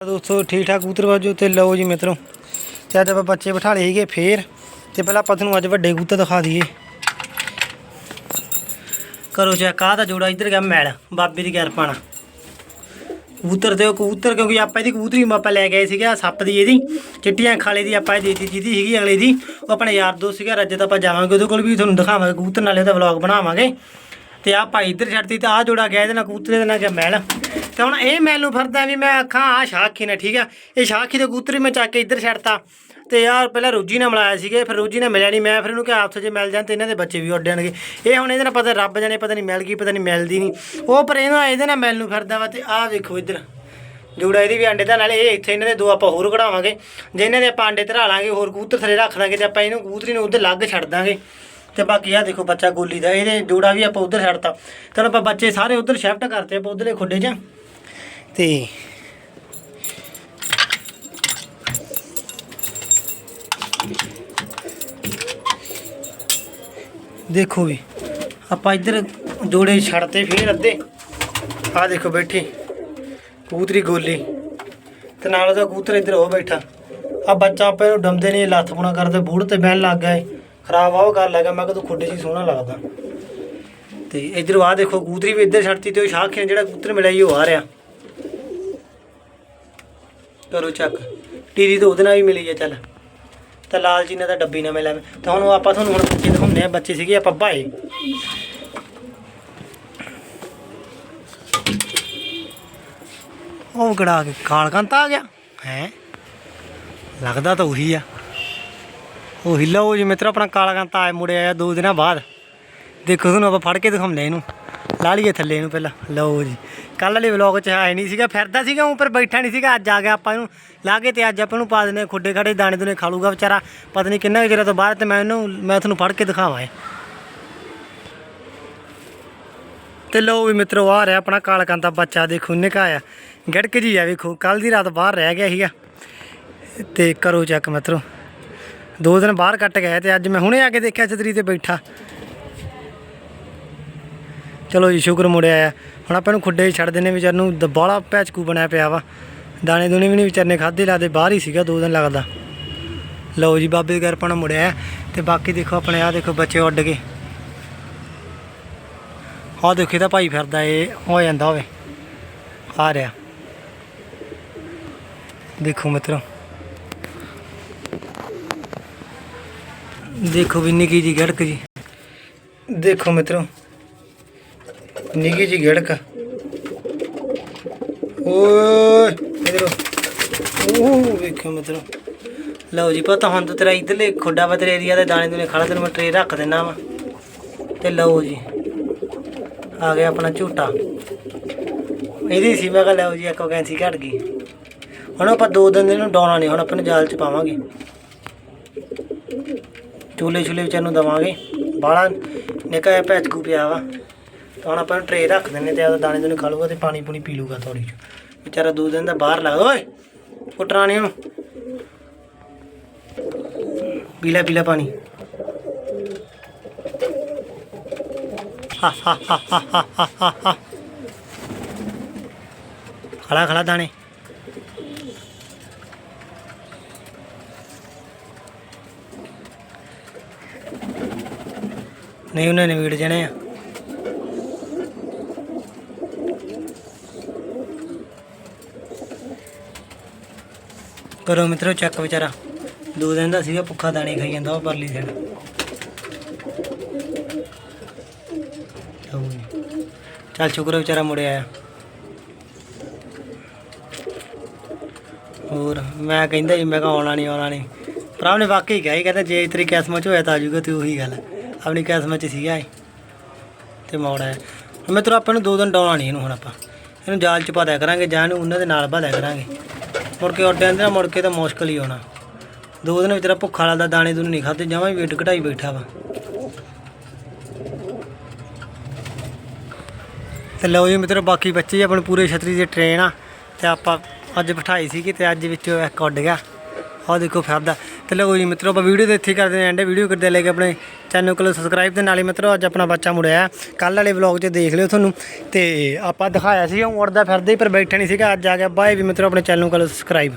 ਦੋਸਤੋ ਠੀਕ ਠਾਕ ਕਬੂਤਰ ਬਾਜੋ ਤੇ ਲਓ ਜੀ ਮਿੱਤਰੋ। ਤੇ ਅੱਜ ਆਪਾਂ ਬੱਚੇ ਬਿਠਾ ਲਏ ਸੀਗੇ ਫੇਰ, ਤੇ ਪਹਿਲਾਂ ਆਪਾਂ ਤੁਹਾਨੂੰ ਅੱਜ ਵੱਡੇ ਕਬੂਤਰ ਦਿਖਾ ਦਈਏ। ਕਰੋ ਚੈੱਕ ਆਹ ਦਾ ਜੋੜਾ ਇੱਧਰ ਗਿਆ ਮੈਲ, ਬਾਬੇ ਦੀ ਕਿਰਪਾ ਨਾਲ। ਕਬੂਤਰ ਤੇ ਉਹ ਕਬੂਤਰ, ਕਿਉਂਕਿ ਆਪਾਂ ਇਹਦੀ ਕਬੂਤਰੀ ਆਪਾਂ ਲੈ ਗਏ ਸੀਗੇ, ਆਹ ਸੱਪ ਦੀ ਇਹਦੀ, ਚਿੱਟੀਆਂ ਖਾਲੇ ਦੀ ਆਪਾਂ ਇਹ ਦੇਤੀ ਜਿਹਦੀ ਸੀਗੀ ਅਗਲੇ ਦੀ। ਉਹ ਆਪਣੇ ਯਾਰ ਦੋਸਤ ਸੀਗਾ ਰੱਜੇ ਤਾਂ ਆਪਾਂ ਜਾਵਾਂਗੇ ਉਹਦੇ ਕੋਲ ਵੀ, ਤੁਹਾਨੂੰ ਦਿਖਾਵਾਂਗੇ ਕਬੂਤਰ, ਨਾਲੇ ਉਹਦਾ ਵਲੌਗ ਬਣਾਵਾਂਗੇ। ਤੇ ਆਹ ਭਾਈ ਇੱਧਰ ਛੱਡਤੀ, ਤੇ ਆਹ ਜੋੜਾ ਗਿਆ ਇਹਦੇ ਨਾਲ ਕਬੂਤਰੇ ਦੇ ਨਾਲ ਗਿਆ ਮੈਲ। ਤੇ ਹੁਣ ਇਹ ਮੈਨੂੰ ਫਿਰਦਾ ਵੀ ਮੈਂ ਆਖਾਂ ਆਹ ਸ਼ਾਖੀ ਨੇ, ਠੀਕ ਆ? ਇਹ ਸ਼ਾਖੀ ਦੇ ਕਬੂਤਰ ਮੈਂ ਚੱਕ ਕੇ ਇੱਧਰ ਛੱਡਤਾ। ਤੇ ਯਾਰ ਪਹਿਲਾਂ ਰੋਜੀ ਨਾਲ ਮਿਲਾਇਆ ਸੀਗੇ, ਫਿਰ ਰੋਜੀ ਨਾਲ ਮਿਲਿਆ ਨਹੀਂ ਮੈਂ ਫਿਰ ਇਹਨੂੰ ਕਿਹਾ ਆਪਸ ਜੇ ਮਿਲ ਜਾਣ ਤੇ ਇਹਨਾਂ ਦੇ ਬੱਚੇ ਵੀ ਉੱਡ ਜਾਣਗੇ। ਇਹ ਹੁਣ ਇਹਦੇ ਨਾਲ ਪਤਾ ਰੱਬ ਜਾਣੇ, ਪਤਾ ਨਹੀਂ ਮਿਲ ਗਈ, ਪਤਾ ਨਹੀਂ ਮਿਲਦੀ ਨਹੀਂ ਉਹ ਪਰ ਇਹਨਾਂ ਇਹਦੇ ਨਾਲ ਮਿਲ ਨੂੰ ਫਿਰਦਾ ਵਾ ਤੇ ਆਹ ਵੇਖੋ ਇੱਧਰ। ਜੂੜਾ ਇਹਦੀ ਵੀ ਅੰਡੇ ਦਾ, ਨਾਲੇ ਇਹ ਇੱਥੇ ਇਹਨਾਂ ਦੇ ਦੋ ਆਪਾਂ ਹੋਰ ਕਢਾਵਾਂਗੇ। ਜੇ ਇਹਨਾਂ ਦੇ ਆਪਾਂ ਅੰਡੇ ਧਰਾ ਲਾਂਗੇ, ਹੋਰ ਕਬੂਤਰ ਥੱਲੇ ਰੱਖ ਦਾਂਗੇ ਤੇ ਆਪਾਂ ਇਹਨੂੰ ਕਬੂਤਰੀ ਨੂੰ ਉੱਧਰ ਲੱਗ ਛੱਡ ਦਾਂਗੇ। ਤੇ ਬਾਕੀ ਆ ਦੇਖੋ ਬੱਚਾ ਗੋਲੀ ਦਾ, ਇਹਦੇ ਜੋੜਾ ਵੀ ਆਪਾਂ ਉੱਧਰ ਛੱਡਤਾ। ਤੇ ਆਪਾਂ ਬੱਚੇ ਸਾਰੇ ਉੱਧਰ ਸ਼ਿਫਟ ਕਰਤੇ, ਆਪਾਂ ਉੱਧਰਲੇ ਖੁੱਡੇ 'ਚ। ਤੇ ਦੇਖੋ ਵੀ, ਆਪਾਂ ਇੱਧਰ ਜੋੜੇ ਛੱਡਤੇ, ਫੇਰ ਅੱਧੇ। ਆ ਦੇਖੋ ਬੈਠੇ, ਕਬੂਤਰੀ ਗੋਲੀ। ਤੇ ਨਾਲ ਉਹਦਾ ਕਬੂਤਰ ਇੱਧਰ ਉਹ ਬੈਠਾ। ਆ ਬੱਚਾ ਆਪਾਂ ਨੂੰ ਡੰਦੇ ਨੇ ਲੱਥ ਪੁਣਾ ਕਰਦੇ ਬੂੜ ਤੇ ਬਹਿਣ ਲੱਗ ਗਿਆ ਖਰਾਬ ਆ, ਉਹ ਗੱਲ ਲੱਗਾ ਮੈਂ ਕਿਹਾ ਤੂੰ ਖੁੱਡੇ 'ਚ ਹੀ ਸੋਹਣਾ ਲੱਗਦਾ। ਤੇ ਇੱਧਰ ਆ ਦੇਖੋ, ਕਬੂਤਰੀ ਵੀ ਇੱਧਰ ਛੱਡਤੀ ਤੇ ਉਹ ਸ਼ਾਖੇ ਜਿਹੜਾ ਕੂਤਰ ਮਿਲਿਆ ਜੀ ਉਹ ਆ ਰਿਹਾ। ਕਰੋ ਚੱਕ ਟੀਰੀ ਤਾਂ ਉਹਦੇ ਨਾਲ ਵੀ ਮਿਲੀ ਹੈ ਚੱਲ। ਤਾਂ ਲਾਲ ਜੀ ਨੇ ਤਾਂ ਡੱਬੀ ਨਾ ਮਿਲਿਆ। ਤਾਂ ਹੁਣ ਆਪਾਂ ਤੁਹਾਨੂੰ ਹੁਣ ਬੱਚੇ ਦਿਖਾਉਂਦੇ ਆ ਬੱਚੇ ਸੀਗੇ ਆਪਾਂ ਭਾਏ ਉਹ ਗੜਾ ਕੇ ਕਾਲਕੰਤ ਆ ਗਿਆ? ਹੈ? ਲੱਗਦਾ ਤਾਂ ਉਹੀ ਆ। ਉਹੀ ਲਓ ਜੀ, ਮਿੱਤਰ, ਆਪਣਾ ਕਾਲਕੰਤ ਆਏ ਮੁੜੇ ਆਇਆ ਦੋ ਦਿਨਾਂ ਬਾਅਦ। ਦੇਖੋ ਤੁਹਾਨੂੰ ਆਪਾਂ ਫੜ ਕੇ ਦਿਖਾਉਂਦੇ ਇਹਨੂੰ। ਲਾ ਲਈਏ ਥੱਲੇ ਇਹਨੂੰ ਪਹਿਲਾਂ। ਲਓ ਜੀ। ਕੱਲ ਵਾਲੇ ਵਲੌਗ 'ਚ ਹੈ ਨਹੀਂ ਸੀਗਾ, ਫਿਰਦਾ ਸੀਗਾ ਪਰ ਬੈਠਾ ਨਹੀਂ ਸੀਗਾ। ਅੱਜ ਆ ਗਿਆ ਆਪਾਂ ਇਹਨੂੰ ਲਾ ਕੇ ਤੇ ਅੱਜ ਆਪਾਂ ਨੂੰ ਪਾ ਦਿੰਦੇ ਹਾਂ ਖੁੱਡੇ ਖੜੇ, ਦਾਣੇ ਦੁਨੇ ਖਾ ਲੂਗਾ ਵਿਚਾਰਾ। ਪਤਾ ਨਹੀਂ ਕਿੰਨਾ ਕੁ ਚਿਰ ਤੋਂ ਬਾਅਦ ਤੇ ਮੈਂ ਇਹਨੂੰ, ਮੈਂ ਤੁਹਾਨੂੰ ਫੜ ਕੇ ਦਿਖਾਵਾਂ ਇਹ। ਤੇ ਲਓ ਵੀ ਮਿੱਤਰੋ ਆ ਰਿਹਾ ਆਪਣਾ ਕਾਲਕੰਤ ਦਾ ਬੱਚਾ, ਦੇਖੋ ਨਿਕਾਇਆ ਗੜਕ ਜੀ ਆ, ਵੇਖੋ ਕੱਲ ਦੀ ਰਾਤ ਬਾਹਰ ਰਹਿ ਗਿਆ ਸੀਗਾ। ਤੇ ਕਰੋ ਚੱਕ ਮਿੱਤਰੋ। ਦੋ ਦਿਨ ਬਾਹਰ ਕੱਟ ਗਏ ਤੇ ਅੱਜ ਮੈਂ ਹੁਣੇ ਆ ਕੇ ਦੇਖਿਆ, ਛਤਰੀ ਤੇ ਬੈਠਾ। ਚਲੋ ਜੀ, ਸ਼ੁਕਰ ਮੁੜਿਆ ਆ। ਹੁਣ ਆਪਾਂ ਨੂੰ ਖੁੱਡੇ ਛੱਡ ਦਿੰਨੇ ਵਿਚਾਰ ਨੂੰ ਦਬਾਲਾ ਪੈਚਕੂ ਬਣਿਆ ਪਿਆ ਵਾ। ਦਾਣੇ ਦੁਨੇ ਵੀ ਨਹੀਂ ਵਿਚਾਰਨੇ ਖਾਦੇ ਲਾਦੇ ਬਾਹਰ ਹੀ ਸੀਗਾ ਦੋ ਦਿਨ ਲੱਗਦਾ। ਲਓ ਜੀ, ਬਾਬੇ ਦੇ ਘਰ ਮੁੜਿਆ ਤੇ ਬਾਕੀ ਦੇਖੋ ਆਪਣੇ ਆ ਦੇਖੋ ਬੱਚੇ ਉੱਡ ਗਏ। ਆਹ ਦੇਖੋ ਇਹਦਾ ਭਾਈ ਫਿਰਦਾ ਏ ਹੋ ਜਾਂਦਾ ਹੋਵੇ। ਆ ਰਿਹਾ। ਦੇਖੋ ਮਿੱਤਰੋ। ਦੇਖੋ ਵੀ ਨਿੱਕੀ ਜੀ ਗੜਕ ਜੀ। ਦੇਖੋ ਮਿੱਤਰੋ। ਨਿੱਕੀ ਜੀ ਗੜਕ। ਓਏ, ਇਧਰੋ ਉਹ ਵੇਖੋ ਮਿੱਤਰੋ। ਲਓ ਜੀ ਪਤਾ, ਹੁਣ ਤਾਂ ਤੇਰਾ ਇਧਰਲੇ ਖੋਡਾ ਬਤਰੇ ਏਰੀਆ ਦੇ ਦਾਣੇ ਦੁਨੇ ਖਾਲਾ ਤੈਨੂੰ ਮੈਂ ਟਰੇ ਰੱਖ ਦੇਣਾ ਵਾ। ਤੇ ਲਓ ਜੀ, ਆ ਗਿਆ ਆਪਣਾ ਝੂਟਾ। ਇਹਦੀ ਸੀ, ਮੈਂ ਕਿਹਾ ਲਓ ਜੀ, ਇੱਕ ਕੈਂਸੀ ਘਟ ਗਈ। ਹੁਣ ਆਪਾਂ ਦੋ ਦਿਨ ਇਹਨੂੰ ਡਾਉਣਾ ਨਹੀਂ, ਹੁਣ ਆਪਾਂ ਨੂੰ ਜਾਲ ਚ ਪਾਵਾਂਗੇ। ਚੂਲੇ ਛੁਲੇ ਵਿੱਚ ਇਹਨੂੰ ਦਵਾਂਗੇ। ਬਾਲਾ ਨਿਕਾ ਜਿਹਾ ਪੈਚਕੂ ਪਿਆ ਵਾ। ਹੁਣ ਆਪਾਂ ਟਰੇ ਰੱਖ ਦਿੰਨੇ ਤੇ ਆਦਾ ਦਾਣੇ ਦੋਨੇ ਖਾ ਲੂਗਾ ਤੇ ਪਾਣੀ ਪੂਣੀ ਪੀ ਲੂਗਾ ਥੋੜੀ ਜਿਹੀ। ਵਿਚਾਰਾ ਦੋ ਦਿਨ ਦਾ ਬਾਹਰ ਲੱਗਦਾ, ਓਏ! ਕੁੱਟਣਾ ਨੇ। ਹੁਣ ਪੀਲਾ ਪੀਲਾ ਪਾਣੀ। ਖੜਾ ਖੜਾ ਦਾਣੇ। ਨਹੀਂ, ਉਹਨੇ ਨੇ ਵੀੜ ਜਣੇ ਆ। ਕਰੋ ਮਿੱਤਰੋ, ਚੱਕ ਵਿਚਾਰਾ। ਦੋ ਦਿਨ ਦਾ ਸੀਗਾ, ਭੁੱਖਾ ਦਾਣੇ ਖਾਈ ਜਾਂਦਾ ਉਹ ਪਰਲੀ ਸਾਈਡ ਚੱਲ ਸ਼ੁਕਰ ਹੈ ਵਿਚਾਰਾ ਮੁੜਿਆ ਆਇਆ। ਹੋਰ, ਮੈਂ ਕਹਿੰਦਾ ਜੀ, ਮੈਂ ਕਿਹਾ ਆਉਣਾ ਨਹੀਂ ਆਉਣਾ ਨਹੀਂ ਭਰਾ ਨੇ ਵਾਕਈ ਕਿਹਾ ਹੀ ਕਹਿੰਦਾ ਜੇ ਤੇਰੀ ਕਿਸਮਤ 'ਚ ਹੋਇਆ ਤਾਂ ਆ ਜੂਗਾ ਤੇ ਉਹੀ ਗੱਲ ਆਪਣੀ ਕਿਸਮਤ 'ਚ ਸੀਗਾ ਇਹ। ਤੇ ਮੌੜ ਆਇਆ। ਹੁਣ ਮੈਂ ਆਪਾਂ ਨੂੰ ਦੋ ਦਿਨ ਡਾਉਣਾ ਨਹੀਂ ਇਹਨੂੰ ਹੁਣ ਆਪਾਂ। ਇਹਨੂੰ ਜਾਲ 'ਚ ਪਾ ਦਿਆ ਕਰਾਂਗੇ, ਜਾਂ ਇਹਨੂੰ ਉਹਨਾਂ ਦੇ ਨਾਲ ਬਾਦਿਆ ਕਰਾਂਗੇ। ਮੁੜ ਕੇ ਉੱਡਿਆਂ ਦੇ ਨਾਲ ਮੁੜ ਕੇ ਤਾਂ ਮੁਸ਼ਕਲ ਹੀ ਹੋਣਾ ਦੋ ਦਿਨ ਵਿੱਚ ਤੇਰਾ ਭੁੱਖਾ ਲੱਗਦਾ, ਦਾਣੇ ਦੂਣੇ ਨਹੀਂ ਖਾਦੇ ਜਮਾਂ ਹੀ ਵੇਟ ਘਟਾਈ ਬੈਠਾ ਵਾ। ਤੇ ਲਓ ਜੀ, ਮਿੱਤਰੋ, ਬਾਕੀ ਬੱਚੇ ਜੀ, ਆਪਣੇ ਪੂਰੇ ਛਤਰੀ ਦੇ ਟ੍ਰੇਨ ਆ। ਤੇ ਆਪਾਂ ਅੱਜ ਬਿਠਾਈ ਸੀਗੀ ਤੇ ਅੱਜ ਵਿੱਚੋਂ ਇੱਕ ਉੱਡ ਗਿਆ। ਆਹ ਦੇਖੋ ਫਿਰਦਾ। ਤੇ ਲਓ ਜੀ ਮਿੱਤਰੋ, ਆਪਾਂ ਵੀਡੀਓ ਦੇ ਇੱਥੇ ਕਰਦੇ ਹਾਂ ਐਂਡ ਵੀਡੀਓ ਕਰਦੇ ਲੈ ਕੇ ਆਪਣੇ ਚੈਨਲ ਕੋਲ ਸਬਸਕ੍ਰਾਈਬ ਤੇ ਨਾਲੇ ਮਿੱਤਰੋ, ਅੱਜ ਆਪਣਾ ਬੱਚਾ ਮੁੜਿਆ ਕੱਲ ਵਾਲੇ ਵਲੌਗ 'ਚ ਦੇਖ ਲਿਓ ਤੁਹਾਨੂੰ। ਤੇ ਆਪਾਂ ਦਿਖਾਇਆ ਸੀ, ਉਹ ਉੜਦਾ ਫਿਰਦਾ ਹੀ ਪਰ ਬੈਠਾ ਨਹੀਂ ਸੀਗਾ। ਅੱਜ ਆ ਗਿਆ ਬਾਏ ਵੀ ਮਿੱਤਰੋ, ਆਪਣੇ ਚੈਨਲ ਕੋਲ ਸਬਸਕ੍ਰਾਈਬ